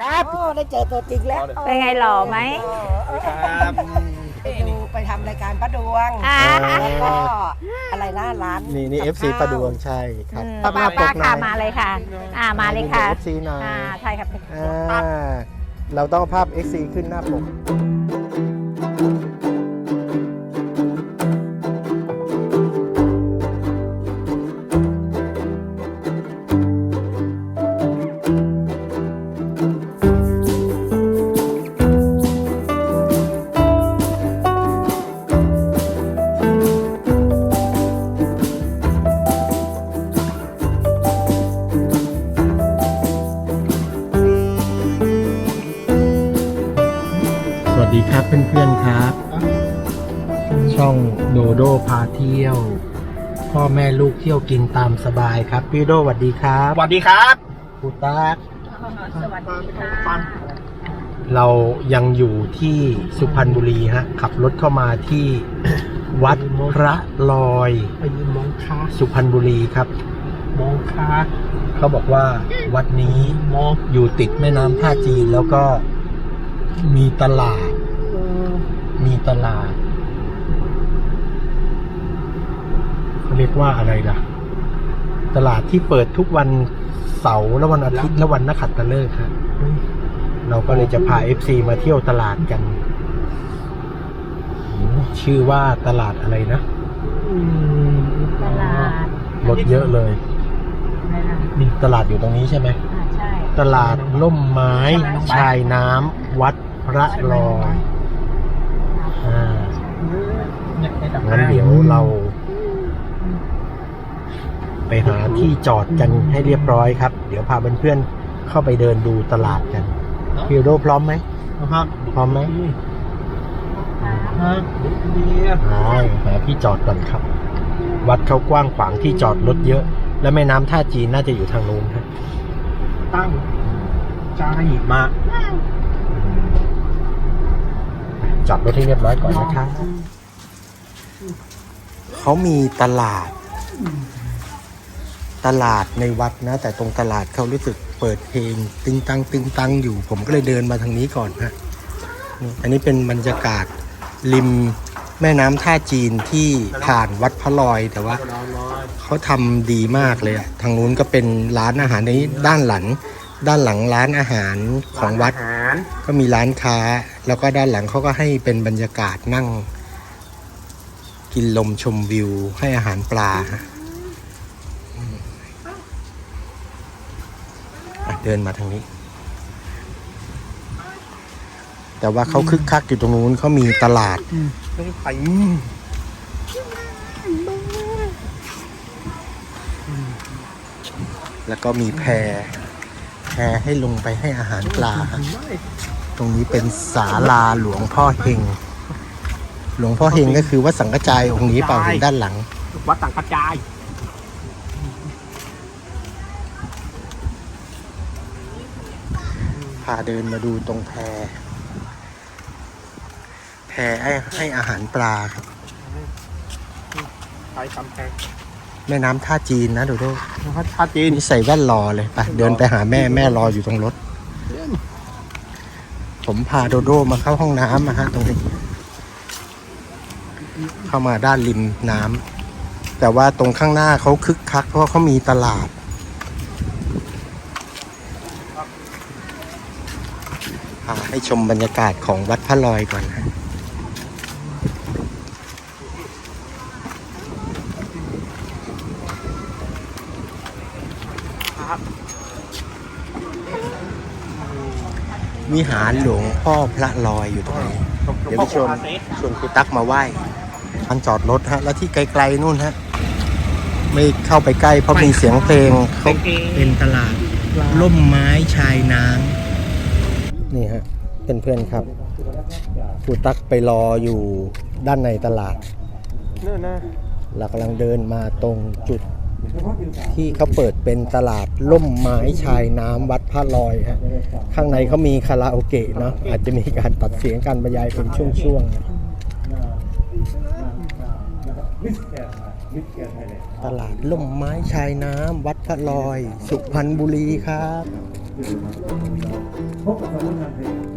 ครับโอ้ได้เจอตัวจริงแล้วเป็นไงหล่อไหมครับไปดูไปทำรายการป้าดวงอ่า แล้วก็อะไรนะร้านนี่นี่กับ FC ข้าวประดวงใช่ครับอืมภาพหน้าปป้ากหน่ค่ะอยมาเลยค่ะ อ่ามาเลยค่ะเอฟซีหน่อยอ่าใช่ครับ อ่าเราต้องเอาภาพ XC ขึ้นหน้าปก วัสดีครับเพื่อนๆครับ ช่องโดโดพาเที่ยว พ่อแม่ลูกเที่ยวกินตามสบายครับ พี่โดสวัสดีครับสวัสดีครับครูตั๊กสวัสดีค่ะเรายังอยู่ที่สุพรรณบุรีฮะขับรถเข้ามาที่วัดพระลอยไปยืนมองค้าสุพรรณบุรีครับมองค้าเขาบอกว่าวัดนี้มองอยู่ติดแม่น้ำท่าจีนแล้วก็มีตลาด มีตลาดเขาเรียกว่าอะไรล่ะ ตลาดที่เปิดทุกวันเสาร์และวันอาทิตย์และวันนักขัตฤกษ์ครับเราก็เลยจะพา FC มาเที่ยวตลาดกัน ชื่อว่าตลาดอะไรนะตลาดรถเยอะเลยอะไรนะมีตลาดอยู่ตรงนี้ใช่ไหมอ่าใช่ตลาดล่มไม้ ชายน้ำวัดพระลอยอ่า งั้นเดี๋ยวเรา ไปหาที่จอดกันให้เรียบร้อยครับ เดี๋ยวพาเพื่อนๆเข้าไปเดินดูตลาดกันพี่โดพร้อมไหมครับพร้อมไหมครับเนี่ยใช่หาที่จอดก่อนครับ วัดเขากว้างขวางที่จอดรถเยอะ และแม่น้ำท่าจีนน่าจะอยู่ทางนู้นครับ ตั้งใจมา จอดรถให้เรียบร้อยก่อนนะครับเขามีตลาด ตลาดในวัดนะ แต่ตรงตลาดเขารู้สึกเปิดเพลง ตึงตังตึงตังอยู่ ผมก็เลยเดินมาทางนี้ก่อนฮะนี่อันนี้เป็นบรรยากาศริมแม่น้ำท่าจีนที่ผ่านวัดพระลอยแต่ว่าเขาทำดีมากเลยอะทางนู้นก็เป็นร้านอาหารในด้านหลัง ด้านหลังร้านอาหารของวัด อา ก็มีร้านค้า แล้วก็ด้านหลังเขาก็ให้เป็นบรรยากาศนั่ง กินลมชมวิว ให้อาหารปลาเดินมาทางนี้ แต่ว่าเขาคึกคักอยู่ตรงนู้นเขามีตลาดต้องไปแล้วก็มีแพแพให้ลงไปให้อาหารปลา ตรงนี้เป็นศาลาหลวงพ่อเฮง หลวงพ่อเฮงก็คือวัดสังกจายองค์นี้เปล่าเห็นด้านหลัง วัดต่างกระจาย พาเดินมาดูตรงแพ แพให้ให้อาหารปลาครับไปกำแพงแม่น้ำท่าจีนนะโดโดวัดท่าจีนนี่ใส่แว่นรอเลยไปเดินไปหาแม่แม่รออยู่ตรงรถ ผมพาโดโดมาเข้าห้องน้ำนะฮะตรงนี้ เข้ามาด้านริมน้ำแต่ว่าตรงข้างหน้าเขาคึกคัก เพราะเขามีตลาด พาให้ชมบรรยากาศของวัดพระลอยก่อนนะ วิหารหลวงพ่อพระลอยอยู่ตรงนี้ เดี๋ยวไปชวนชวนครูตักมาไหว้ทันจอดรถฮะ แล้วที่ไกลๆนู่นฮะ ไม่เข้าไปใกล้เพราะมีเสียงเพลงเขาเป็นตลาดล่มไม้ชายน้ำนี่ฮะเพื่อนๆครับครูตักไปรออยู่ด้านในตลาดนั่นนะเรากำลังเดินมาตรงจุด ที่เขาเปิดเป็นตลาดล่มไม้ชายน้ำวัดพระลอยฮะข้างในเขามีคาราโอเกะเนาะอาจจะมีการตัดเสียงการบรรยายเป็นช่วงๆตลาดล่มไม้ชายน้ำวัดพระลอย สุพรรณบุรีครับจะ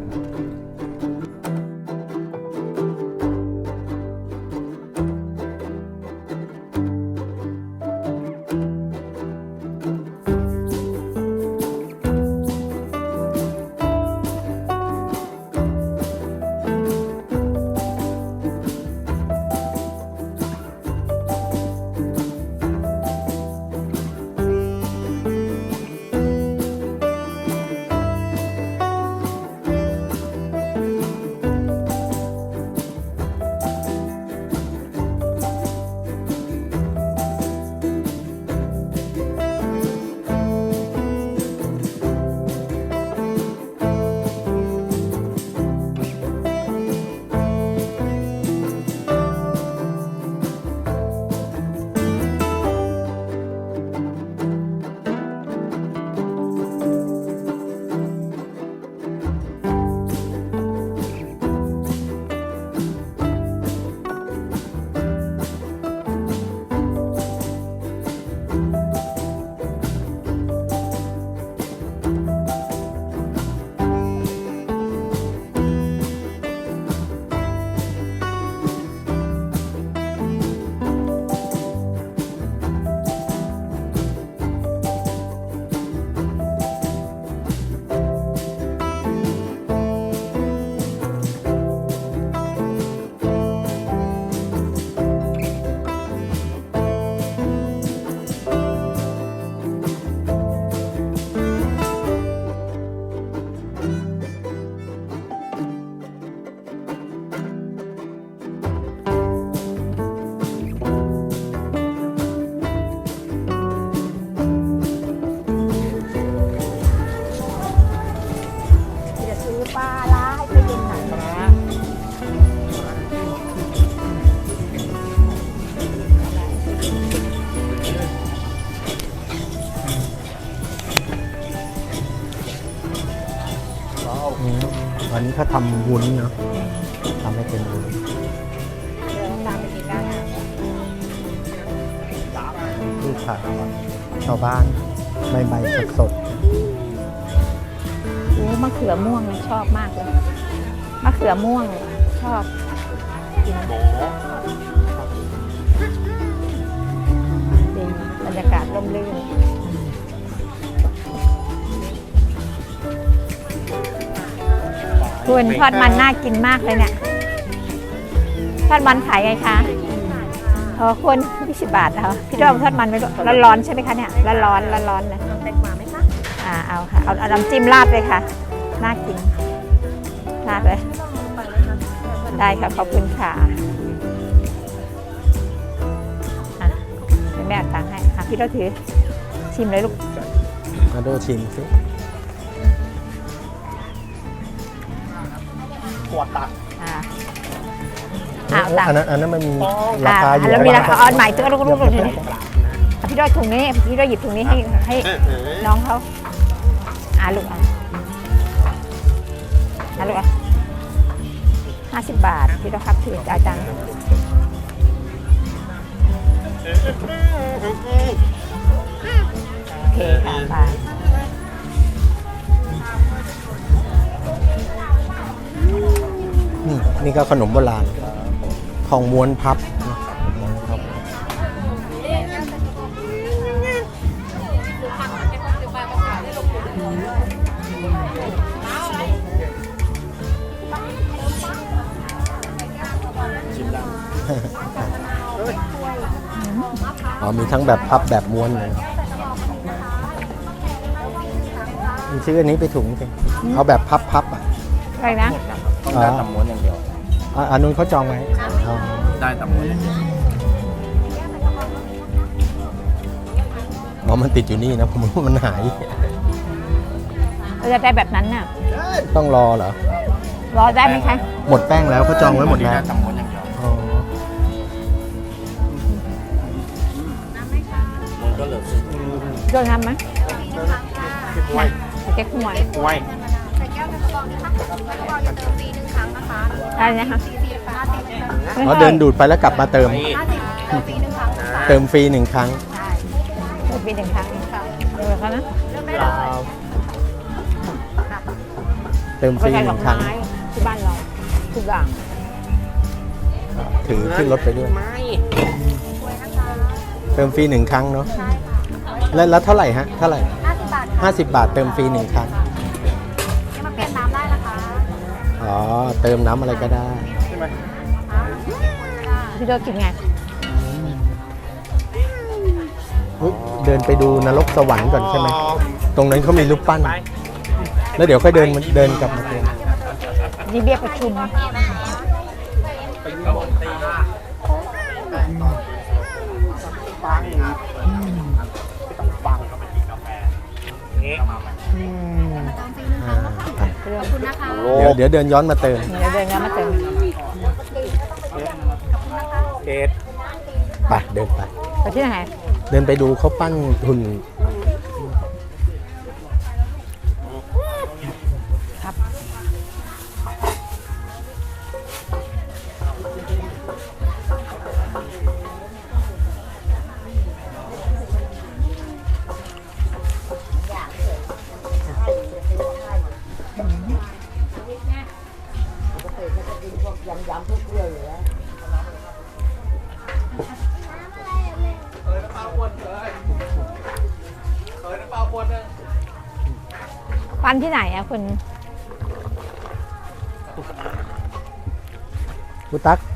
วุ้นเนาะทำให้เป็นวุ้นเดินตามไปกินได้นะที่ขายชาวบ้านใหม่ๆสดโอ้มะเขือม่วงชอบมากเลยมะเขือม่วงชอบ คุณทอดมันน่ากินมากเลยเนี่ยทอดมันขายไงคะอ๋อคุณยี่สิบบาทเหรอพี่ดอมทอดมันไว้ร้อนร้อนๆใช่ไหมคะเนี่ยร้อนร้อนร้อนร้อนๆเลยแตงกวาไหมคะอ่าเอาค่ะเอาเอาน้ำจิ้มราดเลยค่ะน่ากินราดเลยได้ค่ะขอบคุณค่ะอะเดี๋ยวแม่เอาตังค์ให้ค่ะพี่เราถือชิมเลยลูกๆมาดูชิมสิ ขวดตัก อ่าอ่าเอาตังอันค์นั้นอันนั้นมันมีราอ่าคาอยู่แล้วมีราคานะเอาอันใหม่ตัวลูกลูกลูกนี่อะพี่ด้อยถุงนี้พี่ด้อยหยิบถุงนี้ให้ให้น้องเขาอ่าลูกอะอ่าลูกอะห้าสิบบาทพี่ด้อยครับถือจ่ายตังค์โอเคค่ะไป นี่นี่ก็ขนมโบราณทองม้วนพับนะม้วนพับอ๋อมีทั้งแบบพับแบบม้วนเลยมีซื้ออันนี้ไปถุงสิเอาแบบพับๆอะ อะไรนะ ต้องได้ตำม้วนอย่างเดียว อะอันนู้นเขาจองไว้อ๋อได้ตำม้วนอย่างเดียวอ๋อมันติดอยู่นี่นะผมว่ามันหาย เราจะได้แบบนั้นน่ะ ต้องรอเหรอ รอได้ไหมคะ หมดแป้งแล้วเขาจองไว้หมดแล้วได้ตำม้วนอย่างเดียวอ๋อมันก็เหลือโดนทำไหมกล้วยเจ๊ขมวยกล้วย อะไรนะคะอ๋อเดินดูดไปแล้วกลับมาเติมเติมฟรีหนึ่งครั้งเดินปีหนึ่งครั้งเออเขานะลาวเติมฟไปรีใส่หดนึ่อกงครั้งไม้ที่บ้านเราทุกอย่างถือขึ้นรถไปด้วย ไม่เติมฟรีหนึ่งครั้งเนาะแล้วแล้วเท่าไหร่ฮะ เท่าไหร่50บาทห้าสิบบาทเติมฟรีหนึ่งครั้งยัง เติมน้ำอะไรก็ได้ ใช่ไหมพี่โดกินไง อุ๊ยเดินไปดูนรกสวรรค์ก่อนใช่ไหม ตรงนั้นเขามีรูปปั้น แล้วเดี๋ยวค่อยเดินมาเดินกลับมาเติม นี่เบี้ยประชุม ครับขอบคุณนะคะเดี๋ยวเดี๋ยวเดินย้อนมาเติมเดี๋ยวเดินกันมาเติมเกตไปเดินไปไปที่ไหน เดินไปดูเขาปั้นหุ่นปั้น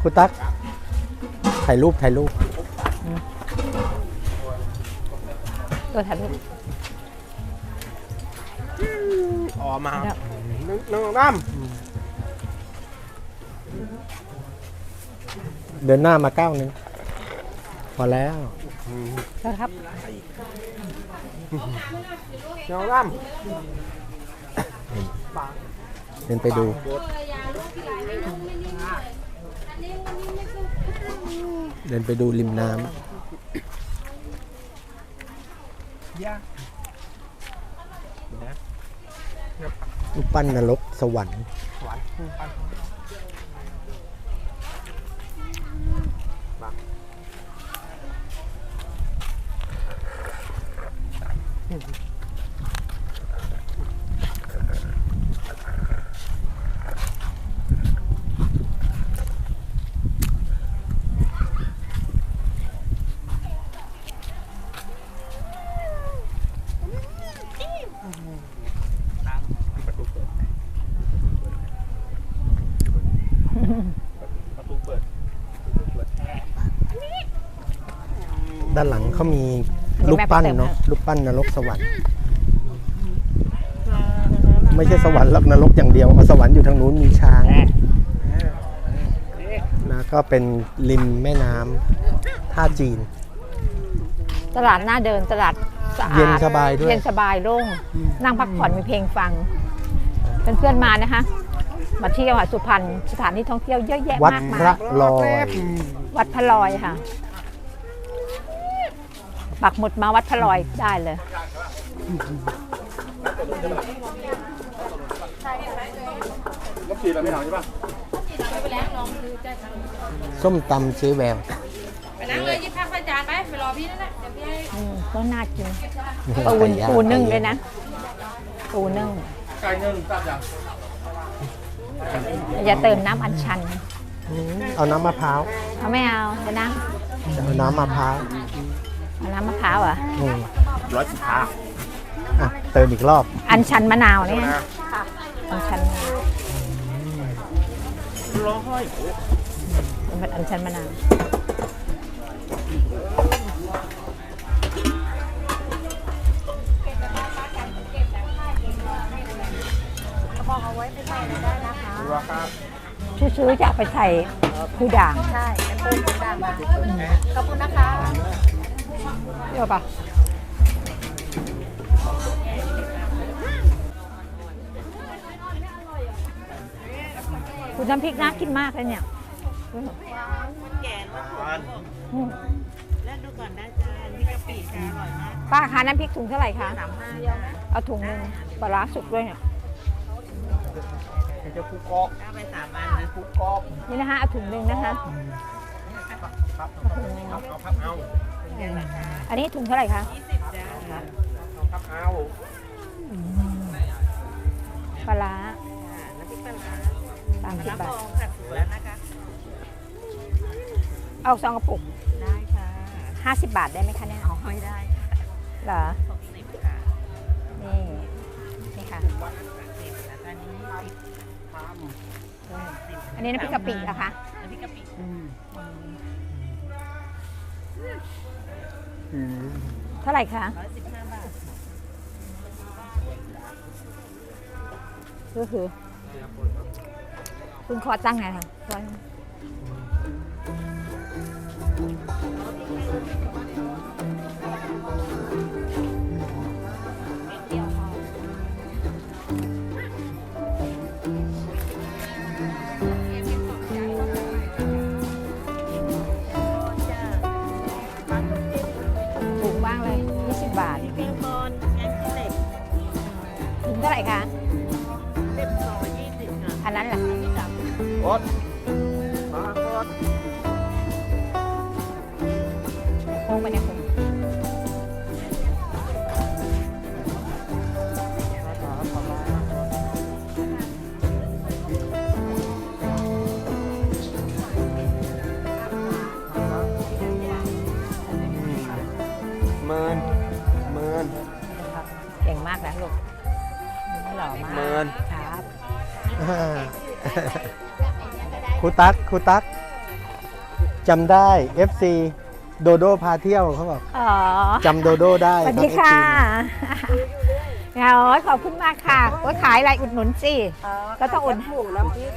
คุตักคุตักถ่ายรูปถ่ายรูปตัวถ่ายรูปออกมาแล้วหนึ่งหนึ่งน้เดินหน้ามาก้าวหนึงพอแล้วนะครับำหนึ่งน้เดินไปดู เดินไปดูริมน้ำยารูปปั้นนรกสวรรค์หวานปันปรานหลังเขามีรูปปั้นเนาะรูปปั้นนรกสวรรค์ ไม่ใช่สวรรค์หรอกนรกอย่างเดียวเอาสวรรค์อยู่ทางนู้นมีช้างนะก็เป็นริมแม่น้ำท่าจีน ตลาดหน้าเดินตลาดสะอาดเย็นสบายด้วยเย็นสบายโล่งนั่งพักผ่อนมีเพลงฟังเพื่อนๆมานะคะมาเที่ยวอะสุพรรณสถานที่ท่องเที่ยวเยอะแยะวัดมากพมาระยลอย วัดพระลอยค่ะ ปักหมุดมาวัดพระลอยได้เลยรถสีเราไม่เอาใช่ป่ะส้มตำเจ๊แววไปนั่งเลยยิบพักพระอาจารย์ไปไปรอพี่นั่นแหละเดี๋ยวพี่ให้อืมก็น่ากินปูนไก่ย่าปูนึ่งเลยนะ ปูนึ่ง ไก่หนึ่งตับอย่างอย่าเติมน้ำอัญชันอืมเอาน้ำมะพร้าว เอาไม่เอาจะนั่งเอาน้ำมะพร้าว เอาน้ำมะพร้าวเหรอะ อืมร้อยสิบห้าอะเติมอีกรอบ อัญชันมะนาวเนี่ยอัญชันร้อยเป็นอัญชันมะนาวราคาซื้อๆจะเอาไปใส่คือด่าง ใช่เป็นปูนปูนดำค่ะขอบคุณนะคะ เดี๋ยวปะคุณน้ำพริกน่ากินมากเลยเนี่ยอืมเลือกดูก่อนได้จ้านี่กะปิค่ะอร่อยมากป้าคะน้ำพริกถุงเท่าไหร่คะสามห้าเยอาถุงหนึ่งปลาร้าสุกด้วยเนี่ยจะคุกกอกก้าไปสามวันนะคุกกอกนี่นะคะเอาถุงหนึ่งนะคะ ครับ เอาครับเอา อันนี้ถุงเท่าไหร่คะจ้าครับเอาปลาร้าคสามสิบบาทฟองค่ะสุกแล้วนะคะ เอาซองกระปุก ได้ค่ะห้าสิบบาทได้ไหมคะเนี่ยเอาไม่ได้ค่ะเหรอหกสิบค่ะ นี่ นี่ค่ะสิบแล้วก็อันนี้สิบอันนี้น้ำพริกกะปินะคะน้ำพริกกะปิ เท่าไหร่คะร้อยสิบห้าบาทก็คือคุณขอจ้างไงคะ เท่าไหร่คะ รูตั๊กครูตั๊กจำได้ FC โดโดพาเที่ยวเขาบอกอ๋อจำโดโดได้สวัสรับดีค่ะ FC โอ้ยขอบคุณมากค่ะโอ้ยขายอะไรอุดหนุนสิก็ต้องอุ่นหมูน้ำพริก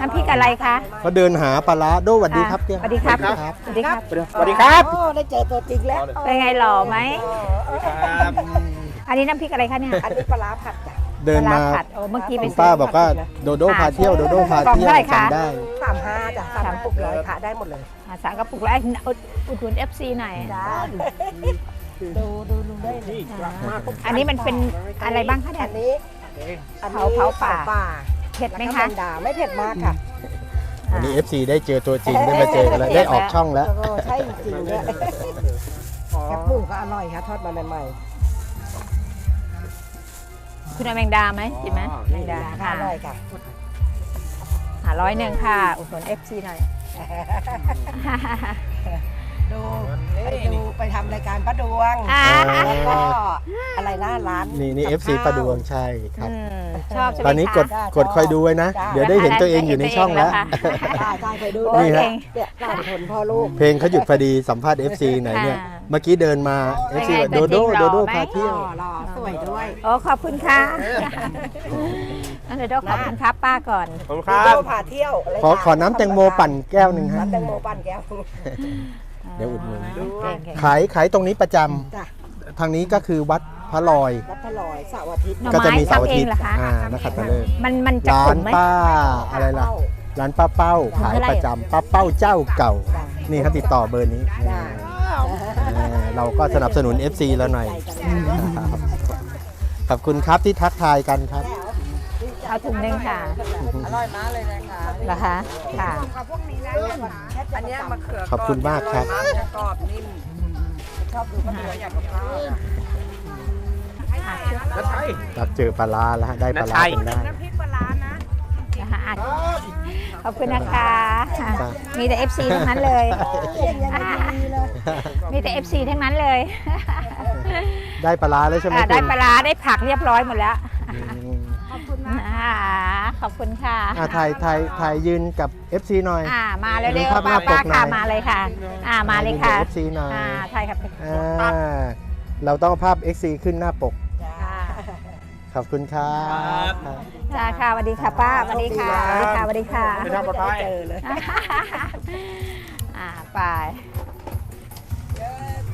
น้ำพริกอะไรคะเขาเดินหาปลาร้าโดสวัสดีครับเตี้ยสวัสดีครับสวัสดีครับสวัสดีครับสวัสดีครับโอ้ได้เจอตัวจริงแล้วเป็นไงหล่อไหมครับอันนี้น้ำพริกอะไรคะเนี่ยอันนี้ปลาร้าผัดจ้ะ เดินปลมาผัดโอ้เมื่อกี้ไปคุณซื้ป้าบอกว่าโดโดพาเที่ยวโดโดพาเที่ยวกล่องเท่าไหร่คะจำได้ สามห้าจ้ะสามปุกร้อยค่ะได้หมดเลย อ่าสามกระปุกแล้วอุดอุดหนุน FC หน่อยจ้า ดูดูดูได้เลยอ่าอันนี้มันเป็นอะไรบ้างคะเนี่อัย นนี้อันนี้เผาเผาป่าป่า เผ็ดไหมแล้วก็คะ แมงดาไม่เผ็ดมากค่ะวันนี้ FC ได้เจอตัวจริงได้มาเจอกันแล้วได้ออกช่องแล้วโอ้ใช่จริงๆด้วยแคบหมูก็อร่อยค่ะทอดมาใหม่ คุณเอาแมงดาไหมกินไหมแมงดาๆค่ะอร่อยค่ะหาร้อยหนึ่งค่ะ อุดหนุน FC หน่อย ดูไปดูไปทำรายการป้าดวงอ่า แล้วก็อะไรนะร้านนี่นี่กับ FC ข้าวประดวงใช่ครับ อืมชอบใช่ไหมตอนนี้คะกดจ้ะกดคอยดูไว้นะจ้ะเดี๋ยวได้เห็นตัวเองอยู่ในช่องแล้วเห็นตัวเองแล้วค่ะใช่ใช่เคยดูโอ้ยนี่ฮะเก่งเนี่ยสามคนพ่อลูก เพลงเขาหยุดพอดีสัมภาษณ์ FC ไหนเนี่ย ค่ะเมื่อกี้เดินมา FC เป็นไงโดโดตัวจริงหล่โดอโดไหม พาเที่ยวหล่อสวยด้วย โอ้ขอบคุณค่ะงั้นเดี๋ยวต้องขอบคุณครับป้าก่อนขอบคุณคดูรับโดพาเที่ยวะไรขอขอน้ำแตงโมปั่นแก้วหนึ่งฮะ น้ำแตงโมปั่นแก้ว เดี๋ยวอุดหนุนเก่งเก่งขายขายตรงนี้ประจำจ้ะ ทางนี้ก็คือวัดพระลอย วัดพระลอยเสาร์อาทิตย์หน่อก็จะไม้มีเสาร์อาทำเอทิงตย์เหรอคะ อ่านักขัตฤกษ์มันมันจะร้าขนมไหม ป้าอะไรล่ะ ร้านป้าเป้าขายประจำป้าเป้าเจ้าเก่า นี่เขาติดต่อเบอร์นี้จ้ะเออเราก็สนับสนุน FC แล้วหน่อย ใจกัน ครับขอบคุณครับที่ทักทายกันครับ เอาถุงหนึ่งค่ะอร่อยมากเลยนะคะเหรอคะค่ะอันเนี้ยมะเขือขอบคุณมากครับจะกรอบนิ่มชอบดูมะเขืออยากกับข้าวนัทชัย รับเจอปลาร้าแล้วฮะได้ปลาร้าจนได้นะคะอะขอบคุณนะคะครับมีแต่ FC ทั้งนั้นเลยมีแต่ FC ทั้งนั้นเลยได้ปลาร้าแล้วใช่ไหมอะคุณได้ปลาร้าได้ผักเรียบร้อยหมดแล้วอืมอ่า ขอบคุณค่ะอะถ่ายถ่ายถ่ายยืนกับ FC หน่อย อ่ามาเร็วมีภาพๆหป้าน้าปป้ากหน่อยค่ะมาเลยค่ะ อ่ามาเลยค่ะยืนกับ FC หน่อยอ่าใช่ครับอ่าเราต้องเอาภาพ XC ขึ้นหน้าปกอ่าขอบคุณครับครับจ้าค่ะสวัสดีค่ะป้าสวัสดีค่ะสวัสดีค่ะสวัสดีค่ะไปทำปลอดภัย เจอเลยอ่าไป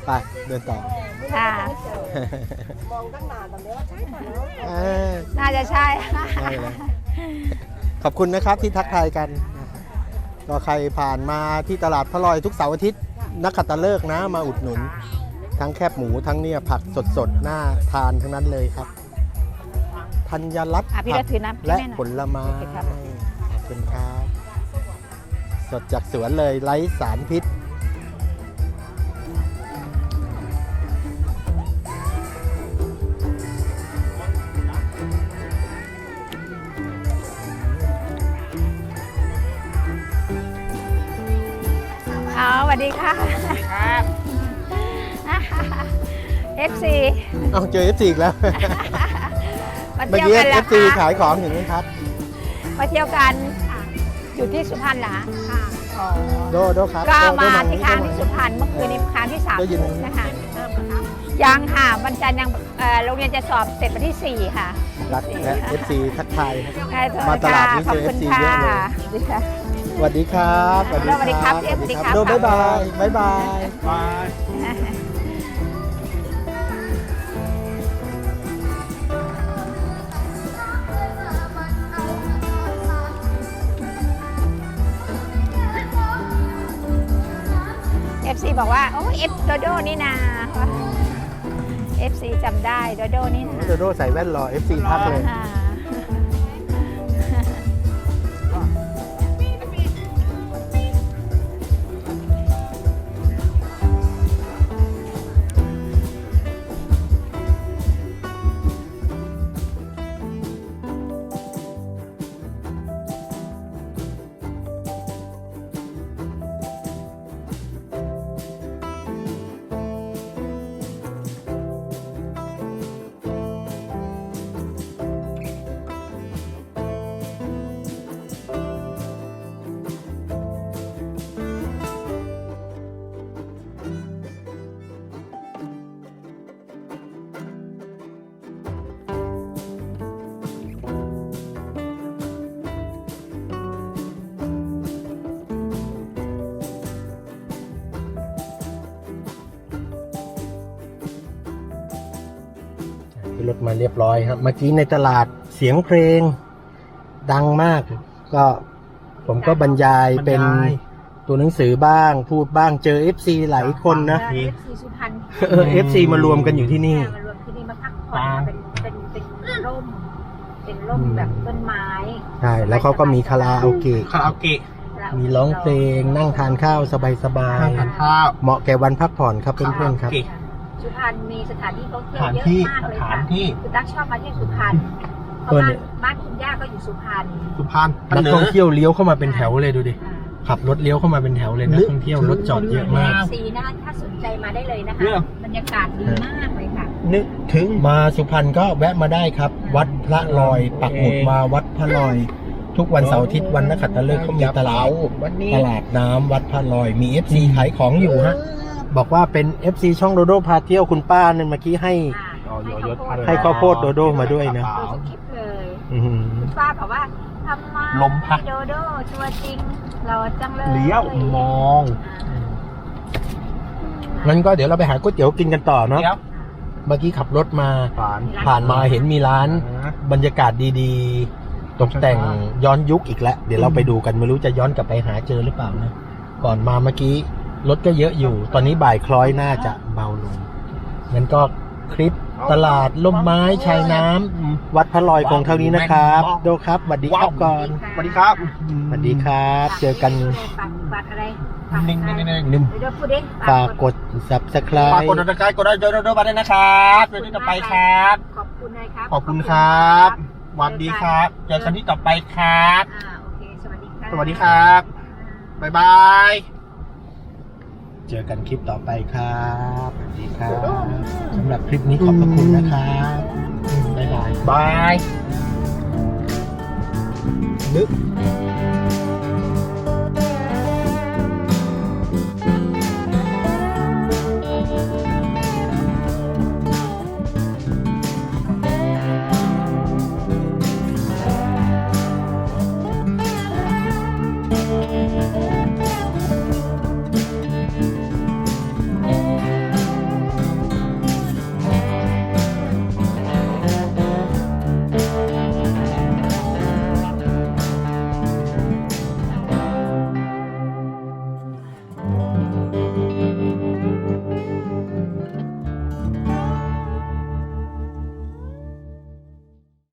ไปเดินต่อ ค่ะ มองตั้งนานตอนนี้ว่าใช่ป่ะเนาะอ่าน่าจะใช่ ได้เลย ขอบคุณนะครับที่ทักทายกัน ก็ใครผ่านมาที่ตลาดพระลอยทุกเสาร์อาทิตย์ นักขัตฤกษ์นะมาอุดหนุน ทั้งแคบหมูทั้งเนี่ยผักสดๆน่าทานทั้งนั้นเลยครับธัญรัตน์อะพี่ผัก็ถือน้ำให้และแม่หน่อยผลไม้โอเคครับ ขอบคุณครับ สดจากสวนเลยไร้สารพิษ อ๋อสวัสดีค่ะครับ FC เอาเจอ FC อีกแล้ว มาเมื่อเที่ยวกี้ กันแล้ว FC ค่ะขายของเห็นไหมครับ มาเที่ยวกันอยู่ที่สุพรรณเหรอคะอ๋อโดโดครับก็โดโดมาหน่อยที่ค้างโดหน่ที่อยสุพรรณเมื่อคืนนี้ค้างที่สามได้ยินไหมนะคะยังค่ะวันจันทร์ยังเอ่อโรงเรียนจะสอบเสร็จวันที่4ค่ะรักและ FC ทักทายครับใช่โทษมาตลาดนี้ค่ะขอบเจอคุณ FC ค่ะเยอะเลยส วัสดีครับสวัสดีครับ FC ครับโดบ๊ายบายบ๊ายบายบายเอฟซีบอกว่า โอ้เอฟโดโดนี่นาเอฟซีจำได้โดโดนี่นาโดโดใส่แว่นรอ FC ทักเลย ถมาเรียบร้อยครับ เมื่อกี้ในตลาดเสียงเพลง ดังมาก ก็ผมก็บรรยายเป็นบรรยายตัวหนังสือบ้าง พูดบ้างเจอ FC หลายคนนะ เอฟซีสุพรรณเออ FC มารวมกันอยู่ที่นี่ มารวมที่นี่มาพักผ่อนเป็นเป็นเป็นร่ม เป็นร่มแบบต้นไม้ใช่ แล้วเขาก็มีคาราโอเกะ คาราโอเกะ มีร้องเพลงนั่งทานข้าวสบายทานข้าวๆเหมาะแก่วันพักผ่อนครับเพื่อนๆครับคาาโอเกะ สุพรรณมีสถานที่ท่องเที่สยวถานเยอะที่มากเลยสถาค่ะนที่คุณตั๊กชอบมาเที่ยวสุพรรณเพเอราะอบ้าเนี่นยบ้านคุณย่าก็อยู่สุพรรณสุพรรณนักท่องเที่ยวเลี้ยวเข้ามาเป็นแถวเลยดูดิอ่าขับรถเลี้ยวเข้ามาเป็นแถวเลยนักท่องเที่ยวรถจอดเยอะมากซีนะคะถ้าสนใจมาได้เลยนะคะเรื่องบรรยากาศดีมากเลยค่ะนึกถึงมาสุพรรณก็แวะมาได้ครับ วัดพระลอยปักหมุดมาวัดพระลอยทุกวันเสาร์อาทิตย์วันนักขัตฤกษ์เขามีตลาดวันนี้ตลาดน้ำวัดพระลอยมี FC ขายของอยู่ฮะ บอกว่าเป็น FC ช่องโดโดพาเที่ยวคุณป้านั่นเมื่อกี้ให้ อ่าให้ข้าวโพดโดโดมาด้วยนะ ดูทุกคลิปเลยอื้อหือ คุณป้าบอกว่าทำไมลมพัด โดโดตัวจริงหล่อจังเลยเลี้ยวมอง งั้นก็เดี๋ยวเราไปหาก๋วยเตี๋ยวกินกันต่อเนาะ เดี๋ยวเมื่อกี้ขับรถมา ฝานผ่านมาเห็นมีร้านบรรยากาศดีๆ ตกแต่งย้อนยุคอีกแล้ว เดี๋ยวเราไปดูกันไม่รู้จะย้อนกลับไปหาเจอหรือเปล่านะ ก่อนมาเมื่อกี้ รถก็เยอะอยู่ ตอนนี้บ่ายคล้อยน่าจะเบาลงงั้นก็คลิปตลาดล่มไม้ชายน้ำวัดพระลอยคงเท่านี้นะครับ โดครับสวัสดีครับก่อนสวัสดีครับสวัสดีครับ เจอกันฝากฝากอะไรฝากนิ่งอะไรๆๆหนึ่งเดี๋ยวพูดดิฝากกดฝาก subscribe กดติดตามกดได้เจอโดโดมาได้นะครับเจอที่ต่อไปครับ ขอบคุณเลยครับ ขอบคุณครับสวัสดีครับเจอกันที่ต่อไปครับอ่าโอเคสวัสดีครับสวัสดีครับ บ๊ายบาย เจอกันคลิปต่อไปครับสวัสดีครับสำหรับคลิปนี้ขอบพระคุณนะครับบ๊ายบายบายนึก